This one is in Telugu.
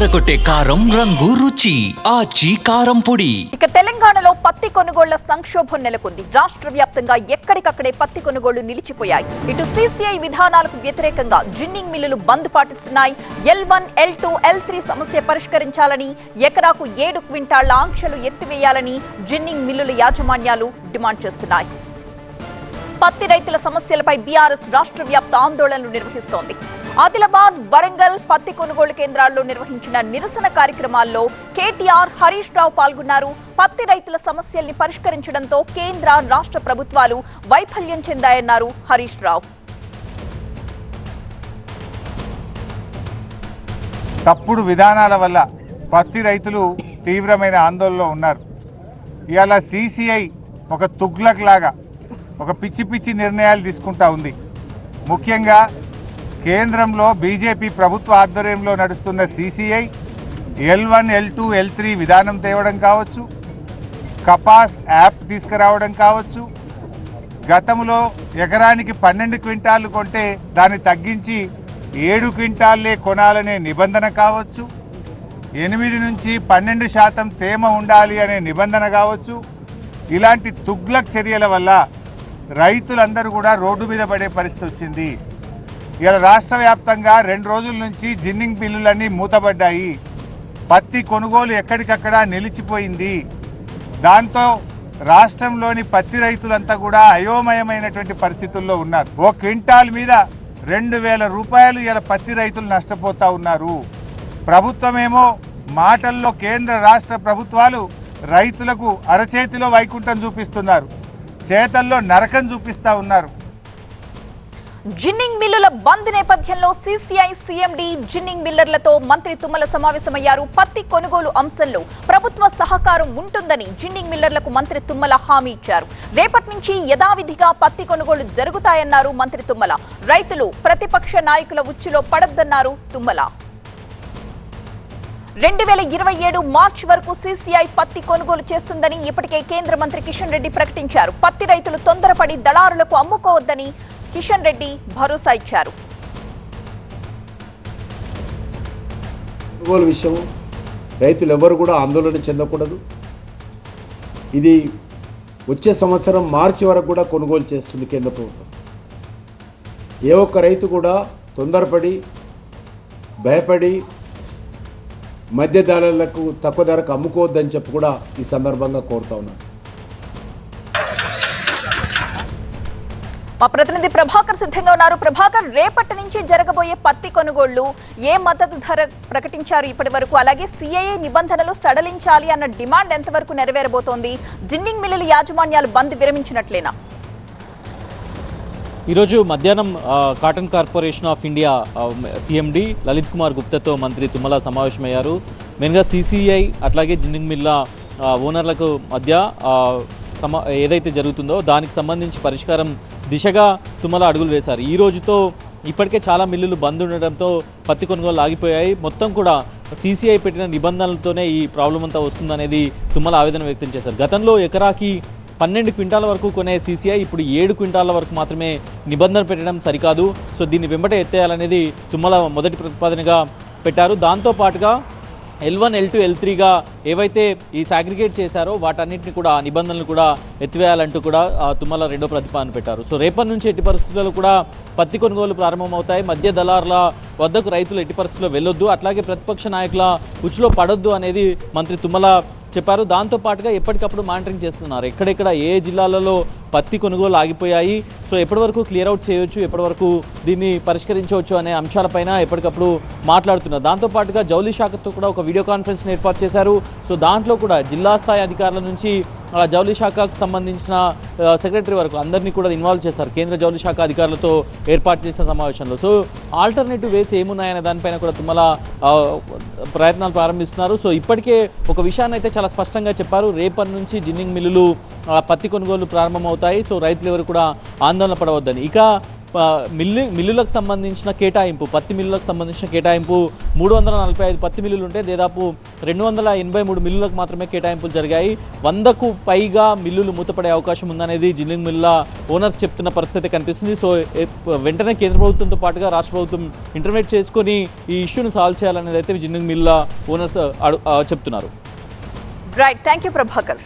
ఎర్రగొట్టే కారం రంగు రుచి ఆచి కారం పొడి. ఇక తెలంగాణలో పత్తి కొనుగోళ్ళ సంక్షోభం నెలకొంది. రాష్ట్ర వ్యాప్తంగా ఎక్కడికక్కడే పత్తి కొనుగోళ్ళు నిలిచిపోయాయి. ఇటు సీసీఐ విధానాలకు వ్యతిరేకంగా జిన్నింగ్ మిల్లులు bandh పాటిస్తున్నాయి. L one L two L three సమస్య పరిష్కరించాలని ఎకరాకు ఏడు క్వింటాళ్ళ ఆంక్షలు ఎత్తివేయాలని జిన్నింగ్ మిల్లుల యాజమాన్యాలు డిమాండ్ చేస్తున్నాయి. పత్తి రైతుల సమస్యలపై బీఆర్ఎస్ రాష్ట్ర వ్యాప్త ఆందోళనలు నిర్వహిస్తోంది. ఆదిలాబాద్ వరంగల్ పత్తి కొనుగోలు కేంద్రాల్లో నిర్వహించిన నిరసన కార్యక్రమాల్లో కేటీఆర్ హరీష్ రావు పాల్గొన్నారు. పత్తి రైతుల సమస్యల్ని పరిష్కరించడంతో కేంద్ర రాష్ట్ర ప్రభుత్వాలు వైఫల్యం చెందాయన్నారు హరీష్ రావు. తప్పుడు విధానాల వల్ల పత్తి రైతులు తీవ్రమైన ఆందోళనలో ఉన్నారు. ఇవాళ సీసీఐ ఒక తుగ్లక్ లాగా ఒక పిచ్చి పిచ్చి నిర్ణయాలు తీసుకుంటా ఉంది. ముఖ్యంగా కేంద్రంలో బీజేపీ ప్రభుత్వ ఆధ్వర్యంలో నడుస్తున్న CCI L one L two L three విధానం తేవడం కావచ్చు కపాస్ యాప్ తీసుకురావడం కావచ్చు గతంలో ఎకరానికి పన్నెండు క్వింటాలు కొంటే దాన్ని తగ్గించి ఏడు క్వింటాల్లే కొనాలనే నిబంధన కావచ్చు ఎనిమిది నుంచి పన్నెండు శాతం తేమ ఉండాలి అనే నిబంధన కావచ్చు. ఇలాంటి తుగ్లక్ చర్యల వల్ల రైతులందరూ కూడా రోడ్డు మీద పడే పరిస్థితి వచ్చింది. ఇలా రాష్ట్ర వ్యాప్తంగా రెండు రోజుల నుంచి జిన్నింగ్ బిల్లులన్నీ మూతబడ్డాయి పత్తి కొనుగోలు ఎక్కడికక్కడ నిలిచిపోయింది. దాంతో రాష్ట్రంలోని పత్తి రైతులంతా కూడా అయోమయమైనటువంటి పరిస్థితుల్లో ఉన్నారు. ఓ క్వింటాల్ మీద రెండు వేల రూపాయలు ఇలా పత్తి రైతులు నష్టపోతా ఉన్నారు. ప్రభుత్వమేమో మాటల్లో కేంద్ర రాష్ట్ర ప్రభుత్వాలు రైతులకు అరచేతిలో వైకుంఠం చూపిస్తున్నారు. చేతల్లో నరకం చూపిస్తా ఉన్నారు. జిన్నింగ్ మిల్లుల బంద్ నేపథ్యంలో సీసీఐ సీఎండి జిన్నింగ్ మిల్లర్లతో మంత్రి తుమ్మల సమావేశమయ్యారు. పత్తి కొనుగోలు అంశంలో ప్రభుత్వ సహకారం ఉంటుందని జిన్నింగ్ మిల్లర్లకు మంత్రి తుమ్మల హామీ ఇచ్చారు. రేపటి నుంచి యథావిధిగా పత్తి కొనుగోలు జరుగుతాయన్నారు మంత్రి తుమ్మల. రైతులు ప్రతిపక్ష నాయకుల ఉచ్చులో పడద్దన్నారు తుమ్మల. రెండు వేల ఇరవై ఏడు మార్చి వరకు సీసీఐ పత్తి కొనుగోలు చేస్తుందని ఇప్పటికే కేంద్ర మంత్రి కిషన్ రెడ్డి ప్రకటించారు. పత్తి రైతులు తొందరపడి దళారులకు అమ్ముకోవద్దని కిషన్ రెడ్డి భరోసా ఇచ్చారు. కొనుగోలు విషయం రైతులు ఎవరు కూడా ఆందోళన చెందకూడదు. ఇది వచ్చే సంవత్సరం మార్చి వరకు కూడా కొనుగోలు చేస్తుంది కేంద్ర ప్రభుత్వం. ఏ ఒక్క రైతు కూడా తొందరపడి భయపడి మధ్య ధరలకు తక్కువ ధరకు అమ్ముకోవద్దని చెప్పి కూడా ఈ సందర్భంగా కోరుతా ఉన్నాను మా ప్రతినిధి ప్రభాకర్ సిద్ధంగా ఉన్నారు. ప్రభాకర్ రేపటి నుంచి జరగబోయే పత్తి కొనుగోళ్ళు ఏ మద్దతు ధర ప్రకటించారు ఇప్పటి వరకు? అలాగే సిఐఏ నిబంధనలు సడలించాలి అన్న డిమాండ్ ఎంతవరకు నెరవేరబోతోంది? జిన్నింగ్ మిల్లుల యాజమాన్యాలు బంద్ విరమించినట్లేనా? ఈరోజు మధ్యాహ్నం కాటన్ కార్పొరేషన్ ఆఫ్ ఇండియా ఆ, సీఎండి లలిత్ కుమార్ గుప్తాతో మంత్రి తుమ్మల సమావేశమయ్యారు. మెయిన్గా సీసీఐ అట్లాగే జిన్నింగ్ మిల్ల ఓనర్లకు మధ్య సమ ఏదైతే జరుగుతుందో దానికి సంబంధించి పరిష్కారం దిశగా తుమ్మల అడుగులు వేశారు. ఈ రోజుతో ఇప్పటికే చాలా మిల్లులు బంద్ ఉండడంతో పత్తి కొనుగోలు ఆగిపోయాయి మొత్తం కూడా సీసీఐ పెట్టిన నిబంధనలతోనే ఈ ప్రాబ్లం అంతా వస్తుందనేది తుమ్మల ఆవేదన వ్యక్తం చేశారు. గతంలో ఎకరాకి పన్నెండు క్వింటాల వరకు కొనే సీసీఐ ఇప్పుడు ఏడు క్వింటాల వరకు మాత్రమే నిబంధన పెట్టడం సరికాదు. సో దీన్ని వెంబట ఎత్తేయాలనేది తుమ్మల మొదటి ప్రతిపాదనగా పెట్టారు. దాంతో పాటుగా L one L two L త్రీగా ఏవైతే ఈ సాగ్రిగేట్ చేశారో వాటన్నిటిని కూడా నిబంధనలు కూడా ఎత్తివేయాలంటూ కూడా తుమ్మల రెండో ప్రతిపాదన పెట్టారు. సో రేపటి నుంచి ఎట్టి పరిస్థితుల్లో కూడా పత్తి కొనుగోలు ప్రారంభమవుతాయి. మధ్య దళారుల వద్దకు రైతులు ఎట్టి పరిస్థితుల్లో వెళ్ళొద్దు. అట్లాగే ప్రతిపక్ష నాయకుల ఉచ్చులో పడొద్దు అనేది మంత్రి తుమ్మల చెప్పారు. దాంతో పాటుగా ఎప్పటికప్పుడు మానిటరింగ్ చేస్తున్నారు. ఎక్కడెక్కడ ఏ జిల్లాలలో పత్తి కొనుగోలు ఆగిపోయాయి. సో ఎప్పటి వరకు క్లియర్ అవుట్ చేయొచ్చు ఎప్పటి వరకు దీన్ని పరిష్కరించవచ్చు అనే అంశాలపైన ఎప్పటికప్పుడు మాట్లాడుతున్నారు. దాంతోపాటుగా జౌలి శాఖతో కూడా ఒక వీడియో కాన్ఫరెన్స్ ఏర్పాటు చేశారు. సో దాంట్లో కూడా జిల్లా స్థాయి అధికారుల నుంచి ఆ, జౌలి శాఖకు సంబంధించిన సెక్రటరీ వరకు అందరినీ కూడా ఇన్వాల్వ్ చేశారు. కేంద్ర జౌలి శాఖ అధికారులతో ఏర్పాటు చేసిన సమావేశంలో. సో ఆల్టర్నేటివ్ వేస్ ఏమున్నాయనే దానిపైన కూడా తుమ్మల ప్రయత్నాలు ప్రారంభిస్తున్నారు. సో ఇప్పటికే ఒక విషయాన్ని అయితే చాలా స్పష్టంగా చెప్పారు. రేపటి నుంచి జిన్నింగ్ మిల్లులు పత్తి కొనుగోలు ప్రారంభమవుతాయి. సో రైతులు ఎవరు కూడా ఆందోళన పడవద్దని. ఇక మిల్లు మిల్లులకు సంబంధించిన కేటాయింపు పత్తి మిల్లులకు సంబంధించిన కేటాయింపు మూడు వందల నలభై ఐదు పత్తి మిల్లులు ఉంటే దాదాపు రెండు వందల ఎనభై మూడు మిల్లులకు మాత్రమే కేటాయింపులు జరిగాయి. వందకు పైగా మిల్లులు మూతపడే అవకాశం ఉందనేది జిల్లింగ్ మిల్ల ఓనర్స్ చెప్తున్న పరిస్థితి కనిపిస్తుంది. సో వెంటనే కేంద్ర ప్రభుత్వంతో పాటుగా రాష్ట్ర ప్రభుత్వం ఇంటర్నెట్ చేసుకొని ఈ ఇష్యూను సాల్వ్ చేయాలనేది అయితే జిన్నింగ్ మిల్ల ఓనర్స్ చెప్తున్నారు. Right thank you Prabhakar